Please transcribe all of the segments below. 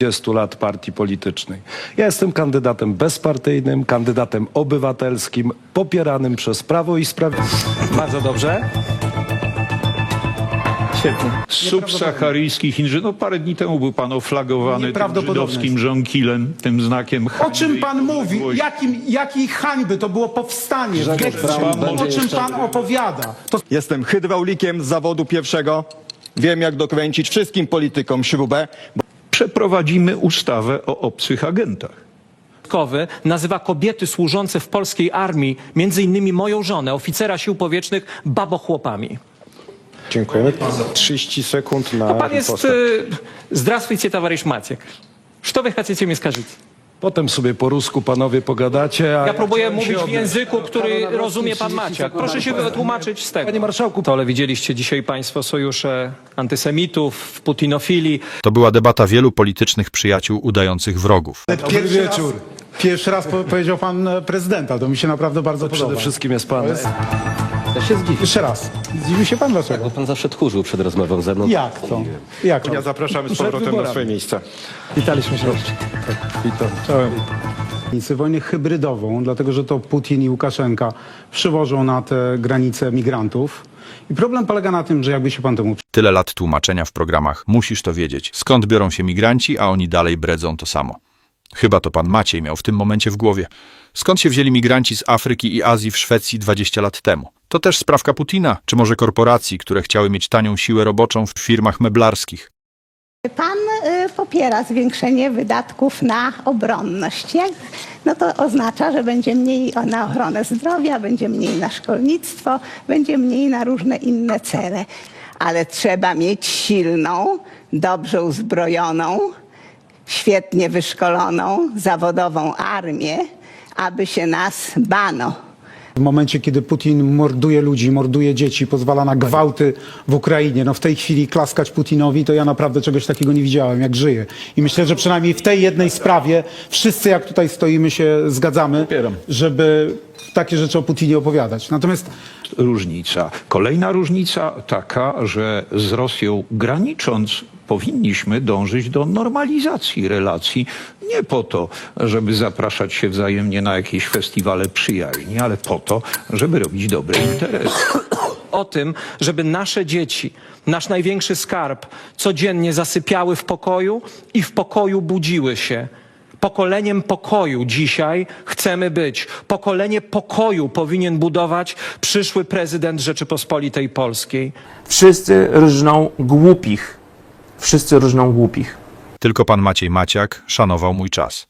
20 lat partii politycznej. Ja jestem kandydatem bezpartyjnym, kandydatem obywatelskim, popieranym przez Prawo i Sprawiedliwość. Bardzo dobrze. Świetnie. subsaharyjskich inżynierów. No parę dni temu był pan oflagowany tym Nieprawdopodobne żydowskim żonkilem, tym znakiem O hańby czym i pan mówi? Jakim, jakiej hańby? To było powstanie. w getcie. Braun O będzie czym pan opowiada? To Jestem hydraulikiem z zawodu pierwszego. Wiem, jak dokręcić wszystkim politykom śrubę. Przeprowadzimy ustawę o obcych agentach. Wojskowy nazywa kobiety służące w polskiej armii, między innymi moją żonę, oficera sił powietrznych, babochłopami. Dziękujemy. 30 sekund na A pan jest... ripostę. Y, Здравствуйте, товарищ Maciek. Что вы хотите мне сказать? Potem sobie po rusku panowie pogadacie. A Ja próbuję chciałem się mówić w odnieść. języku, który rozumie pan 30 Maciak. Proszę się wytłumaczyć z tego. Panie marszałku, To ale widzieliście dzisiaj państwo sojusze antysemitów, putinofili. To była debata wielu politycznych przyjaciół udających wrogów. pierwszy wieczór. Raz, pierwszy raz po, powiedział pan e, prezydenta. To mi się naprawdę bardzo przede podoba. wszystkim jest pan. Ja się Jeszcze raz. Zdziwi się pan dlaczego? bo pan zawsze tchórzył przed rozmową ze mną. Jak to? Jak to? Ja zapraszamy z Przed powrotem na wyborami. swoje miejsce. Witaliśmy się. Witam. Czołem. Wojnę hybrydową, dlatego że to Putin i Łukaszenka przywożą na te granice migrantów. I problem polega na tym, że jakby się pan temu Tyle lat tłumaczenia w programach, musisz to wiedzieć. Skąd biorą się migranci, a oni dalej bredzą to samo. Chyba to pan Maciej miał w tym momencie w głowie. Skąd się wzięli migranci z Afryki i Azji w Szwecji 20 lat temu? To też sprawka Putina, czy może korporacji, które chciały mieć tanią siłę roboczą w firmach meblarskich. Pan y, popiera zwiększenie wydatków na obronność. Jak? No to oznacza, że będzie mniej na ochronę zdrowia, będzie mniej na szkolnictwo, będzie mniej na różne inne cele. Ale trzeba mieć silną, dobrze uzbrojoną, świetnie wyszkoloną, zawodową armię, aby się nas bano. W momencie, kiedy Putin morduje ludzi, morduje dzieci, pozwala na gwałty w Ukrainie, no w tej chwili klaskać Putinowi, to ja naprawdę czegoś takiego nie widziałem, jak żyje. I myślę, że przynajmniej w tej jednej sprawie wszyscy, jak tutaj stoimy, się zgadzamy, żeby takie rzeczy o Putinie opowiadać. Natomiast Różnica. Kolejna różnica taka, że z Rosją granicząc powinniśmy dążyć do normalizacji relacji. Nie po to, żeby zapraszać się wzajemnie na jakieś festiwale przyjaźni, ale po to, żeby robić dobre interesy. o tym, żeby nasze dzieci, nasz największy skarb, codziennie zasypiały w pokoju i w pokoju budziły się. Pokoleniem pokoju dzisiaj chcemy być. Pokolenie pokoju powinien budować przyszły prezydent Rzeczypospolitej Polskiej. Wszyscy rżną głupich. Wszyscy rżną głupich. Tylko pan Maciej Maciak szanował mój czas.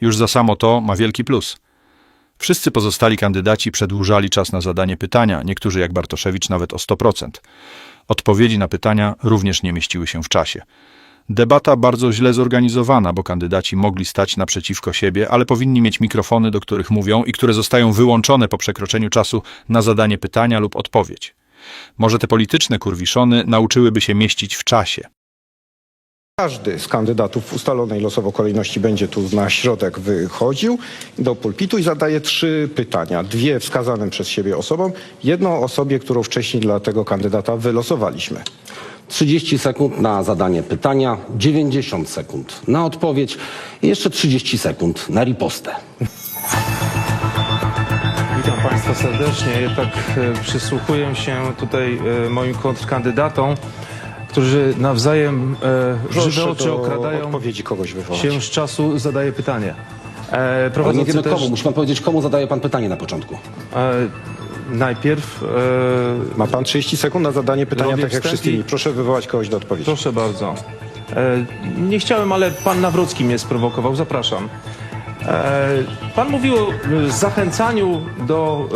Już za samo to ma wielki plus. Wszyscy pozostali kandydaci przedłużali czas na zadanie pytania, niektórzy jak Bartoszewicz nawet o 100%. Odpowiedzi na pytania również nie mieściły się w czasie. Debata bardzo źle zorganizowana, bo kandydaci mogli stać naprzeciwko siebie, ale powinni mieć mikrofony, do których mówią i które zostają wyłączone po przekroczeniu czasu na zadanie pytania lub odpowiedź. Może te polityczne kurwiszony nauczyłyby się mieścić w czasie. Każdy z kandydatów w ustalonej losowo kolejności będzie tu na środek wychodził do pulpitu i zadaje trzy pytania. Dwie wskazanym przez siebie osobom, jedną osobie, którą wcześniej dla tego kandydata wylosowaliśmy. 30 sekund na zadanie pytania, 90 sekund na odpowiedź i jeszcze 30 sekund na ripostę. Witam Państwa serdecznie. Ja tak e, przysłuchuję się tutaj e, moim kontrkandydatom, którzy nawzajem e, żywe oczy do okradają odpowiedzi kogoś wywołać. się z czasu, zadaje pytanie. E, Ale nie prowadzący wiemy też, komu. Musi pan powiedzieć, komu zadaje pan pytanie na początku. e, najpierw, e, Ma pan 30 sekund na zadanie pytania, tak jak wstęp wszyscy i-. Proszę wywołać kogoś do odpowiedzi. proszę bardzo. E, nie chciałem, ale pan Nawrocki mnie sprowokował. Zapraszam. E, pan mówił o e, zachęcaniu do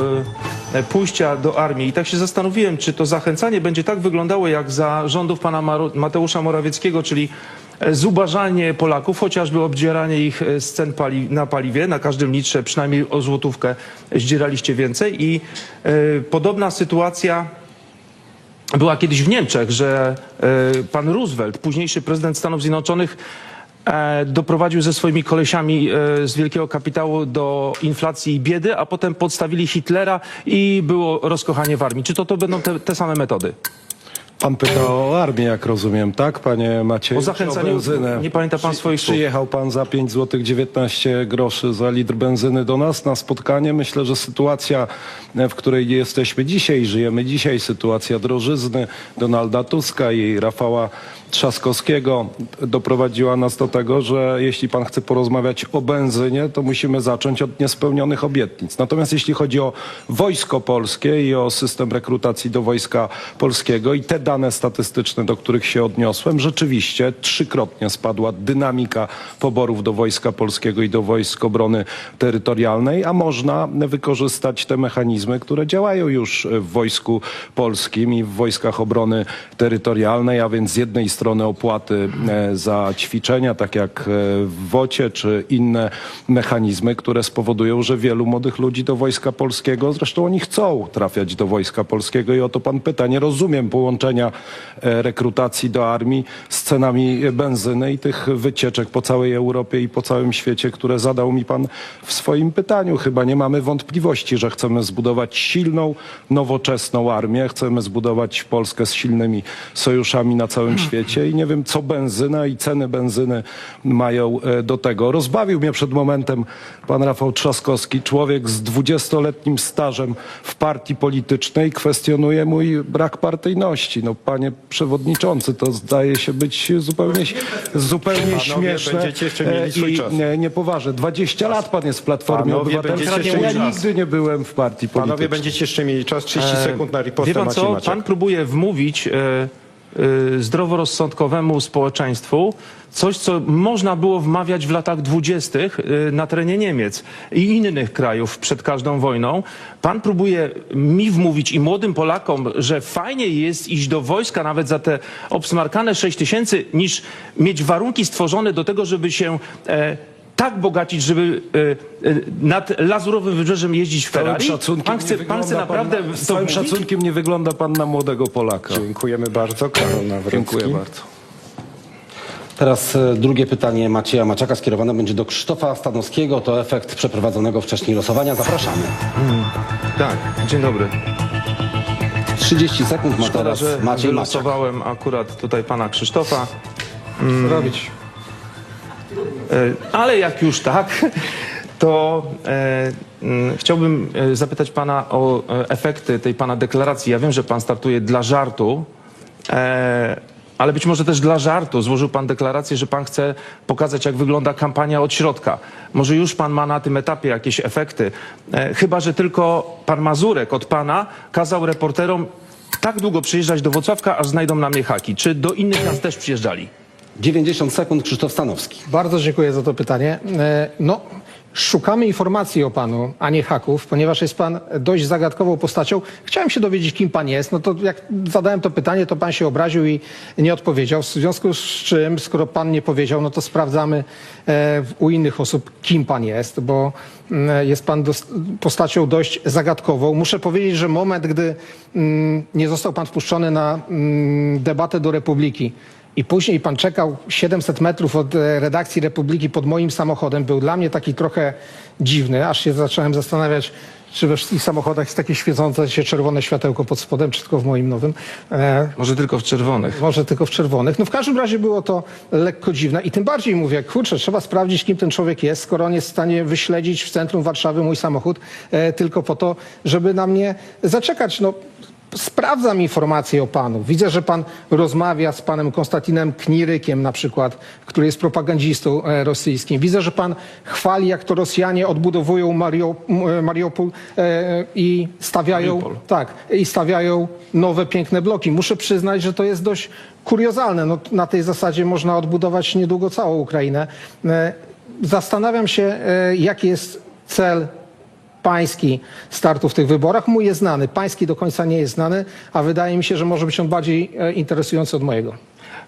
e, pójścia do armii i tak się zastanowiłem, czy to zachęcanie będzie tak wyglądało jak za rządów pana Maru- Mateusza Morawieckiego, czyli zubażanie Polaków, chociażby obdzieranie ich e, z cen pali- na paliwie, na każdym litrze przynajmniej o złotówkę zdzieraliście więcej i e, podobna sytuacja była kiedyś w Niemczech, że e, pan Roosevelt, późniejszy prezydent Stanów Zjednoczonych, e, doprowadził ze swoimi kolesiami e, z wielkiego kapitału do inflacji i biedy, a potem podstawili Hitlera i było rozkochanie w armii. Czy to, to będą te, te same metody? Pan pyta o armię, jak rozumiem, tak, panie Macieju? O benzynę? nie pamięta pan Przy- swoich słów. Przyjechał pan za 5 zł 19 groszy za litr benzyny do nas na spotkanie. Myślę, że sytuacja, w której jesteśmy dzisiaj, żyjemy dzisiaj, sytuacja drożyzny Donalda Tuska i Rafała Trzaskowskiego doprowadziła nas do tego, że jeśli pan chce porozmawiać o benzynie, to musimy zacząć od niespełnionych obietnic. Natomiast jeśli chodzi o wojsko polskie i o system rekrutacji do wojska polskiego i te dane statystyczne, do których się odniosłem, rzeczywiście trzykrotnie spadła dynamika poborów do wojska polskiego i do wojsk obrony terytorialnej, a można wykorzystać te mechanizmy, które działają już w wojsku polskim i w wojskach obrony terytorialnej, a więc z jednej strony opłaty e, za ćwiczenia, tak jak e, w WOCie, czy inne mechanizmy, które spowodują, że wielu młodych ludzi do wojska polskiego, zresztą oni chcą trafiać do wojska polskiego i o to pan pyta. Nie rozumiem połączenia e, rekrutacji do armii z cenami benzyny i tych wycieczek po całej Europie i po całym świecie, które zadał mi pan w swoim pytaniu. Chyba nie mamy wątpliwości, że chcemy zbudować silną, nowoczesną armię, chcemy zbudować Polskę z silnymi sojuszami na całym świecie i nie wiem, co benzyna i ceny benzyny mają e, do tego. Rozbawił mnie przed momentem pan Rafał Trzaskowski, człowiek z dwudziestoletnim stażem w partii politycznej, kwestionuje mój brak partyjności. No panie przewodniczący, to zdaje się być zupełnie, zupełnie Panowie śmieszne będziecie jeszcze mieli e, swój i czas. nie, niepoważne. 20 lat pan jest w Platformie Panowie Obywatelskiej, będziecie ja jeszcze mieli nigdy nie byłem w partii politycznej. Panowie będziecie jeszcze mieli czas, 30 sekund na ripostę Wie pan Maciej co? Maciak. Pan próbuje wmówić e, e, zdroworozsądkowemu społeczeństwu coś, co można było wmawiać w latach dwudziestych e, na terenie Niemiec i innych krajów przed każdą wojną. Pan próbuje mi wmówić i młodym Polakom, że fajnie jest iść do wojska nawet za te obsmarkane 6 tysięcy, niż mieć warunki stworzone do tego, żeby się e, tak bogacić, żeby e, e, nad lazurowym wybrzeżem jeździć w Ferrari. szacunkiem Pan nie chce, pan chce naprawdę pan, Z to całym szacunkiem nie wygląda pan na młodego Polaka. Dziękujemy bardzo. Karol Nawrocki. Dziękuję bardzo. Teraz e, drugie pytanie Macieja Maciaka skierowane będzie do Krzysztofa Stanowskiego. To efekt przeprowadzonego wcześniej losowania. Zapraszamy. Tak, dzień dobry. 30 sekund ma Szkoda, teraz że Maciej Maciak. akurat tutaj pana Krzysztofa. Robić. E, Ale jak już tak, to e, mm, chciałbym e, zapytać pana o efekty tej pana deklaracji. Ja wiem, że pan startuje dla żartu, ale być może też dla żartu złożył pan deklarację, że pan chce pokazać, jak wygląda kampania od środka. Może już pan ma na tym etapie jakieś efekty. Chyba, że tylko pan Mazurek od pana kazał reporterom tak długo przyjeżdżać do Wrocławka, aż znajdą na mnie haki. Czy do innych miast też przyjeżdżali? 90 sekund Krzysztof Stanowski. Bardzo dziękuję za to pytanie. E, No, szukamy informacji o panu, a nie haków, ponieważ jest pan dość zagadkową postacią. Chciałem się dowiedzieć, kim pan jest. No to jak zadałem to pytanie, to pan się obraził i nie odpowiedział. W związku z czym, skoro pan nie powiedział, no to sprawdzamy e, u innych osób, kim pan jest, bo mm, jest pan postacią dość zagadkową. Muszę powiedzieć, że moment, gdy mm, nie został pan wpuszczony na mm, debatę do Republiki, i później pan czekał 700 metrów od e, redakcji Republiki pod moim samochodem. Był dla mnie taki trochę dziwny, aż się zacząłem zastanawiać, czy we wszystkich samochodach jest takie świecące się czerwone światełko pod spodem, czy tylko w moim nowym. E, Może tylko w czerwonych. może tylko w czerwonych. No w każdym razie było to lekko dziwne i tym bardziej mówię, kurczę, trzeba sprawdzić, kim ten człowiek jest, skoro on jest w stanie wyśledzić w centrum Warszawy mój samochód e, tylko po to, żeby na mnie zaczekać. No, sprawdzam informacje o panu. Widzę, że pan rozmawia z panem Konstantinem Knirykiem na przykład, który jest propagandzistą e, rosyjskim. Widzę, że pan chwali, jak to Rosjanie odbudowują Mario, m- e, Mariupol e, i stawiają Mariupol. tak, i stawiają nowe, piękne bloki. Muszę przyznać, że to jest dość kuriozalne. No, na tej zasadzie można odbudować niedługo całą Ukrainę. E, Zastanawiam się, e, jaki jest cel pański startu w tych wyborach. Mój jest znany, pański do końca nie jest znany, a wydaje mi się, że może być on bardziej e, interesujący od mojego.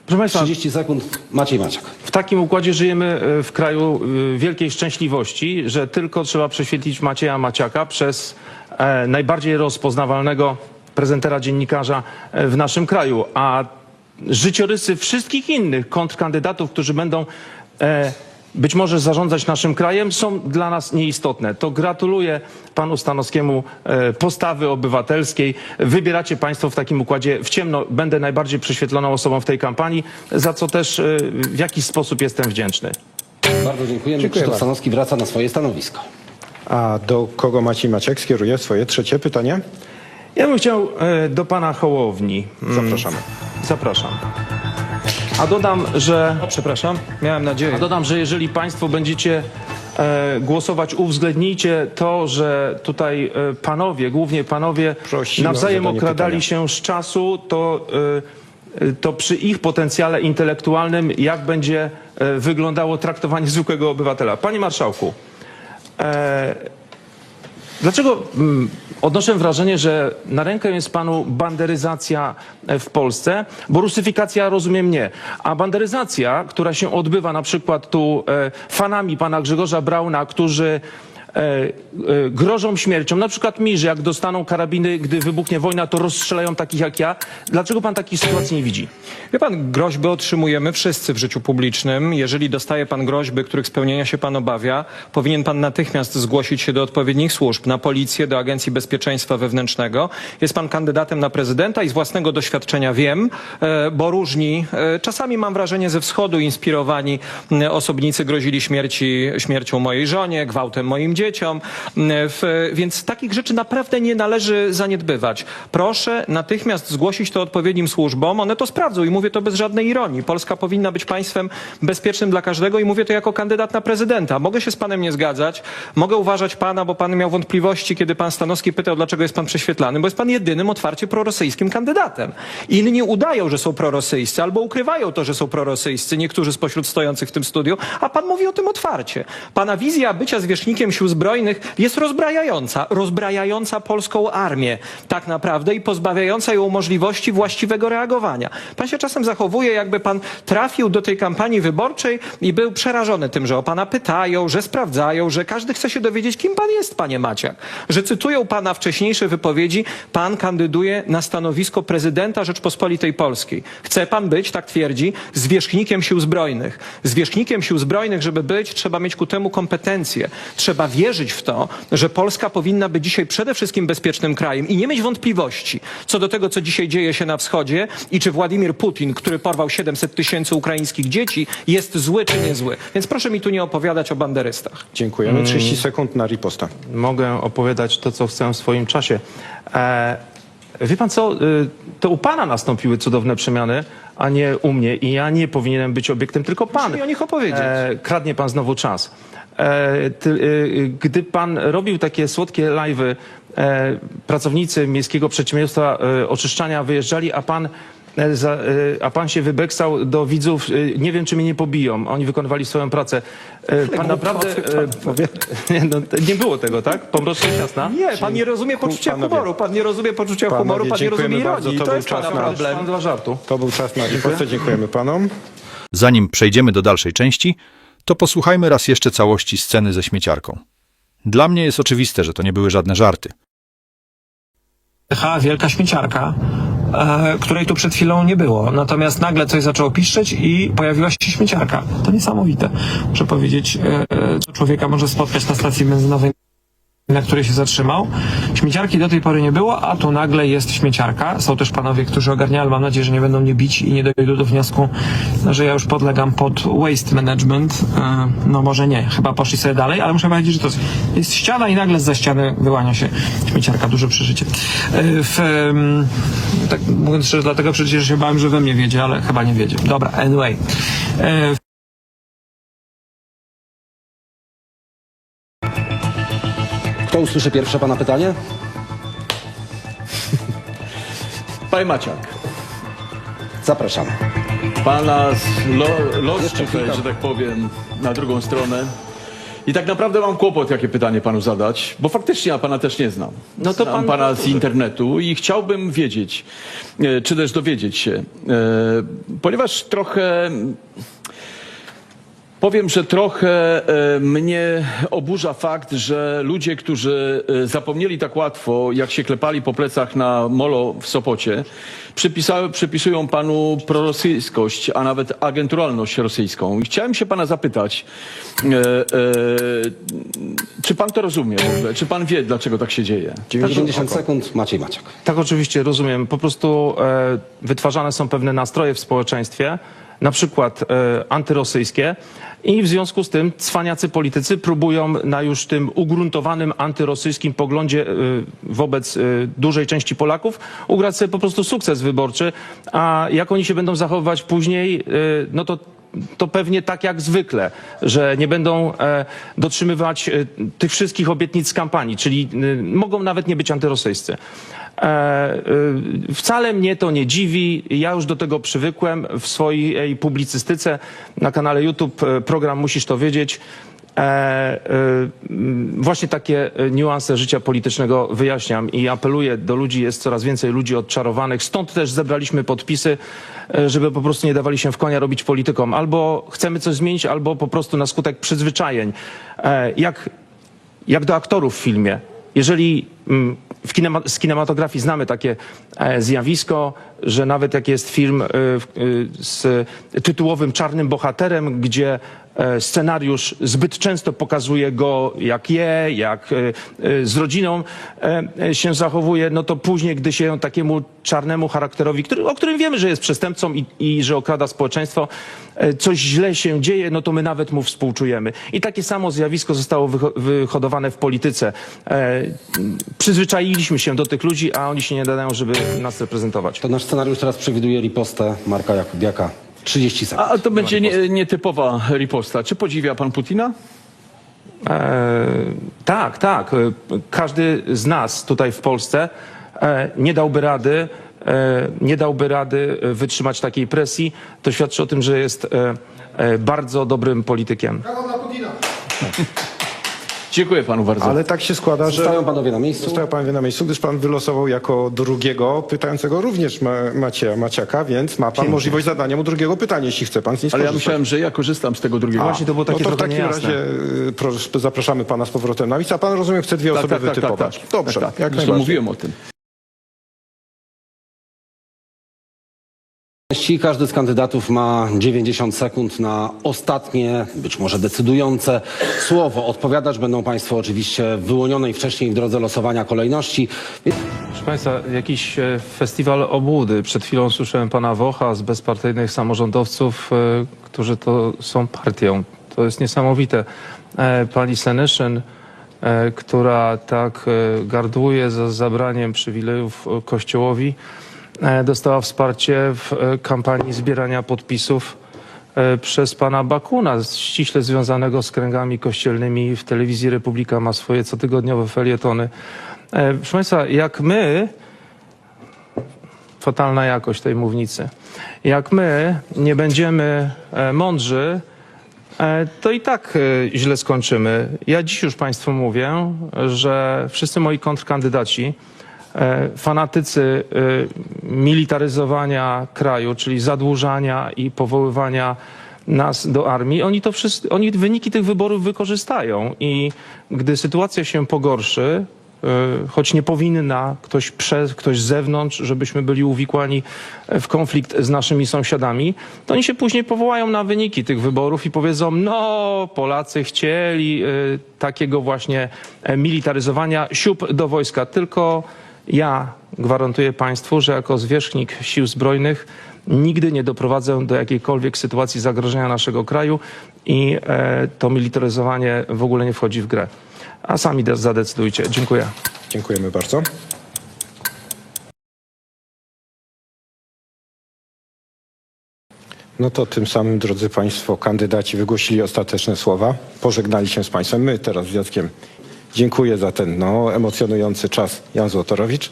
Proszę Państwa, 30 sekund Maciej Maciak. w takim układzie żyjemy e, w kraju e, wielkiej szczęśliwości, że tylko trzeba prześwietlić Macieja Maciaka przez e, najbardziej rozpoznawalnego prezentera dziennikarza e, w naszym kraju, a życiorysy wszystkich innych kontrkandydatów, którzy będą e, być może zarządzać naszym krajem, są dla nas nieistotne. To gratuluję panu Stanowskiemu e, postawy obywatelskiej. Wybieracie państwo w takim układzie w ciemno. Będę najbardziej prześwietloną osobą w tej kampanii, za co też e, w jakiś sposób jestem wdzięczny. Bardzo dziękujemy. Dziękuję Krzysztof bardzo. Stanowski wraca na swoje stanowisko. A do kogo Maciej Maciek skieruje swoje trzecie pytanie? Ja bym chciał e, do pana Hołowni. Mm, Zapraszamy. Zapraszam. A dodam, że O, przepraszam, miałem nadzieję. A dodam, że jeżeli Państwo będziecie e, głosować, uwzględnijcie to, że tutaj e, panowie, głównie panowie, Prosimy o nawzajem zadanie okradali pytania. się z czasu, to, e, e, to przy ich potencjale intelektualnym, jak będzie e, wyglądało traktowanie zwykłego obywatela. Panie Marszałku, e, Dlaczego mm, odnoszę wrażenie, że na rękę jest panu banderyzacja e, w Polsce, bo rusyfikacja rozumiem nie, a banderyzacja, która się odbywa na przykład tu e, fanami pana Grzegorza Brauna, którzy grożą śmiercią, na przykład mi, że jak dostaną karabiny, gdy wybuchnie wojna, to rozstrzelają takich jak ja. Dlaczego pan takiej sytuacji nie widzi? Wie pan, groźby otrzymujemy wszyscy w życiu publicznym. Jeżeli dostaje pan groźby, których spełnienia się pan obawia, powinien pan natychmiast zgłosić się do odpowiednich służb, na policję, do Agencji Bezpieczeństwa Wewnętrznego. Jest pan kandydatem na prezydenta i z własnego doświadczenia wiem, e, bo różni, e, czasami mam wrażenie ze wschodu inspirowani osobnicy grozili śmierci, śmiercią mojej żonie, gwałtem moim dzieciom, m, w, więc takich rzeczy naprawdę nie należy zaniedbywać. Proszę natychmiast zgłosić to odpowiednim służbom, one to sprawdzą i mówię to bez żadnej ironii. Polska powinna być państwem bezpiecznym dla każdego i mówię to jako kandydat na prezydenta. Mogę się z panem nie zgadzać, mogę uważać pana, bo pan miał wątpliwości, kiedy pan Stanowski pytał, dlaczego jest pan prześwietlany, bo jest pan jedynym otwarcie prorosyjskim kandydatem. Inni udają, że są prorosyjscy, albo ukrywają to, że są prorosyjscy, niektórzy spośród stojących w tym studiu, a pan mówi o tym otwarcie. Pana wizja bycia zwierzchnikiem sił zbrojnych jest rozbrajająca, rozbrajająca polską armię tak naprawdę i pozbawiająca ją możliwości właściwego reagowania. Pan się czasem zachowuje, jakby pan trafił do tej kampanii wyborczej i był przerażony tym, że o pana pytają, że sprawdzają, że każdy chce się dowiedzieć, kim pan jest, panie Maciak. Że cytują pana wcześniejsze wypowiedzi, pan kandyduje na stanowisko prezydenta Rzeczpospolitej Polskiej. Chce pan być, tak twierdzi, zwierzchnikiem sił zbrojnych. Zwierzchnikiem sił zbrojnych, żeby być, trzeba mieć ku temu kompetencje. Trzeba wierzyć w to, że Polska powinna być dzisiaj przede wszystkim bezpiecznym krajem i nie mieć wątpliwości co do tego, co dzisiaj dzieje się na wschodzie i czy Władimir Putin, który porwał 700 tysięcy ukraińskich dzieci, jest zły czy niezły. Więc proszę mi tu nie opowiadać o banderystach. Dziękujemy. 30 sekund na riposta. Mogę opowiadać to, co chcę w swoim czasie. E, wie pan co, y, to u pana nastąpiły cudowne przemiany, a nie u mnie i ja nie powinienem być obiektem, tylko pan. Proszę mi o nich opowiedzieć. E, kradnie pan znowu czas. E, y, gdy pan robił takie słodkie live'y, e, pracownicy Miejskiego Przedsiębiorstwa e, Oczyszczania wyjeżdżali, a pan e, za, e, a pan się wybeksał do widzów, e, nie wiem, czy mnie nie pobiją. Oni wykonywali swoją pracę. E, Pan naprawdę... e, Nie, no, nie było tego, tak? Po prostu jest jasna? Nie, pan nie rozumie poczucia panowie. humoru, pan nie rozumie poczucia Panowie, humoru, pan nie rozumie ironii. To To był jest czas pana na- problem. Pan dla żartu. To był czas na ripostę. Dziękujemy panom. Zanim przejdziemy do dalszej części, to posłuchajmy raz jeszcze całości sceny ze śmieciarką. Dla mnie jest oczywiste, że to nie były żadne żarty. Jechała wielka śmieciarka, e, której tu przed chwilą nie było. Natomiast nagle coś zaczęło piszczeć i pojawiła się śmieciarka. To niesamowite. Muszę powiedzieć, e, e, co człowieka może spotkać na stacji benzynowej, na której się zatrzymał. Śmieciarki do tej pory nie było, a tu nagle jest śmieciarka. Są też panowie, którzy ogarniają, ale mam nadzieję, że nie będą mnie bić i nie dojdą do wniosku, że ja już podlegam pod waste management. E, No może nie, chyba poszli sobie dalej, ale muszę powiedzieć, że to jest ściana i nagle za ściany wyłania się śmieciarka. Duże przeżycie. E, W, tak mówiąc szczerze, dlatego przecież się bałem, że we mnie wiedzie, ale chyba nie wiedzie. Dobra, anyway. Kto usłyszy pierwsze pana pytanie? Panie Maciak, Zapraszamy. pana lo, los Jeszcze tutaj, kilka- że tak powiem, na drugą stronę. I tak naprawdę mam kłopot, jakie pytanie panu zadać, bo faktycznie ja pana też nie znam. No to znam pan- pana z internetu i chciałbym wiedzieć, e, czy też dowiedzieć się, e, ponieważ trochę Powiem, że trochę e, mnie oburza fakt, że ludzie, którzy e, zapomnieli tak łatwo, jak się klepali po plecach na molo w Sopocie, przypisują panu prorosyjskość, a nawet agenturalność rosyjską. I chciałem się pana zapytać, e, e, czy pan to rozumie w ogóle? Czy pan wie, dlaczego tak się dzieje? 90 sekund, Maciej Maciak. Tak, oczywiście, rozumiem. Po prostu e, wytwarzane są pewne nastroje w społeczeństwie, na przykład e, antyrosyjskie. I w związku z tym cwaniacy politycy próbują na już tym ugruntowanym antyrosyjskim poglądzie e, wobec e, dużej części Polaków ugrać sobie po prostu sukces wyborczy, a jak oni się będą zachowywać później, no to to pewnie tak jak zwykle, że nie będą e, dotrzymywać e, tych wszystkich obietnic z kampanii, czyli e, mogą nawet nie być antyrosyjscy. E, e, wcale mnie to nie dziwi. Ja już do tego przywykłem w swojej publicystyce na kanale YouTube e, program Musisz to wiedzieć. E, e, właśnie takie e, niuanse życia politycznego wyjaśniam i apeluję do ludzi, jest coraz więcej ludzi odczarowanych, stąd też zebraliśmy podpisy, żeby po prostu nie dawali się w konia robić politykom. Albo chcemy coś zmienić, albo po prostu na skutek przyzwyczajeń. Jak jak do aktorów w filmie. Jeżeli mm, w kinema, z kinematografii znamy takie zjawisko, że nawet jak jest film z tytułowym czarnym bohaterem, gdzie scenariusz zbyt często pokazuje go jak je, jak e, e, z rodziną e, e, się zachowuje, no to później, gdy się takiemu czarnemu charakterowi, który, o którym wiemy, że jest przestępcą i, i że okrada społeczeństwo, e, coś źle się dzieje, no to my nawet mu współczujemy. I takie samo zjawisko zostało wyho- wyhodowane w polityce. E, przyzwyczailiśmy się do tych ludzi, a oni się nie nadają, żeby nas reprezentować. To nasz scenariusz teraz przewiduje ripostę Marka Jakubiaka. 30 sekund. A to będzie nie, nietypowa riposta. Czy podziwia pan Putina? E, tak, tak. Każdy z nas tutaj w Polsce e, nie dałby rady, e, nie dałby rady wytrzymać takiej presji. To świadczy o tym, że jest e, e, bardzo dobrym politykiem. Dziękuję panu bardzo. Ale tak się składa, że... Zostają panowie na miejscu. Zostają panowie na miejscu, gdyż pan wylosował jako drugiego pytającego również ma, Macieja Maciaka, więc ma pan możliwość zadania mu drugiego pytania, jeśli chce pan z niej Ale ja myślałem, że ja korzystam z tego drugiego. Właśnie to było takie no to w takim niejasne. razie y, proszę, zapraszamy pana z powrotem na miejsce, a pan rozumiem chce dwie Tak, osoby tak, tak, tak, wytypować. tak. Dobrze, tak, tak. jak mówiłem o tym. Każdy z kandydatów ma 90 sekund na ostatnie, być może decydujące słowo. Odpowiadać będą Państwo oczywiście w wyłonionej wcześniej w drodze losowania kolejności. Proszę Państwa, jakiś e, festiwal obłudy. Przed chwilą słyszałem pana Wocha z bezpartyjnych samorządowców, e, którzy to są partią. To jest niesamowite. E, Pani Senyszyn, e, która tak e, gardłuje za zabraniem przywilejów Kościołowi, dostała wsparcie w e, kampanii zbierania podpisów e, przez pana Bakuna, ściśle związanego z kręgami kościelnymi. W telewizji Republika ma swoje cotygodniowe felietony. E, Proszę Państwa, jak my, fatalna jakość tej mównicy, jak my nie będziemy e, mądrzy, e, to i tak e, źle skończymy. Ja dziś już Państwu mówię, że wszyscy moi kontrkandydaci, e, fanatycy e, militaryzowania kraju, czyli zadłużania i powoływania nas do armii, oni to wszyscy, oni wyniki tych wyborów wykorzystają i gdy sytuacja się pogorszy, y, choć nie powinna ktoś, prze, ktoś z zewnątrz, żebyśmy byli uwikłani w konflikt z naszymi sąsiadami, to oni się później powołają na wyniki tych wyborów i powiedzą, no Polacy chcieli takiego właśnie e, militaryzowania siób do wojska, tylko ja gwarantuję Państwu, że jako zwierzchnik sił zbrojnych nigdy nie doprowadzę do jakiejkolwiek sytuacji zagrożenia naszego kraju i e, to militaryzowanie w ogóle nie wchodzi w grę. A sami de- zadecydujcie. Dziękuję. Dziękujemy bardzo. No to tym samym, drodzy Państwo, kandydaci wygłosili ostateczne słowa, pożegnali się z Państwem. My teraz z Jackiem dziękuję za ten no, emocjonujący czas. Jan Złotorowicz.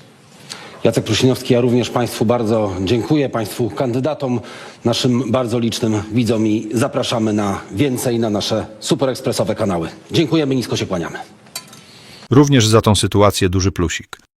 Jacek Prusinowski, ja również Państwu bardzo dziękuję, Państwu kandydatom, naszym bardzo licznym widzom i zapraszamy na więcej na nasze superekspresowe kanały. Dziękujemy, nisko się kłaniamy. Również za tą sytuację duży plusik.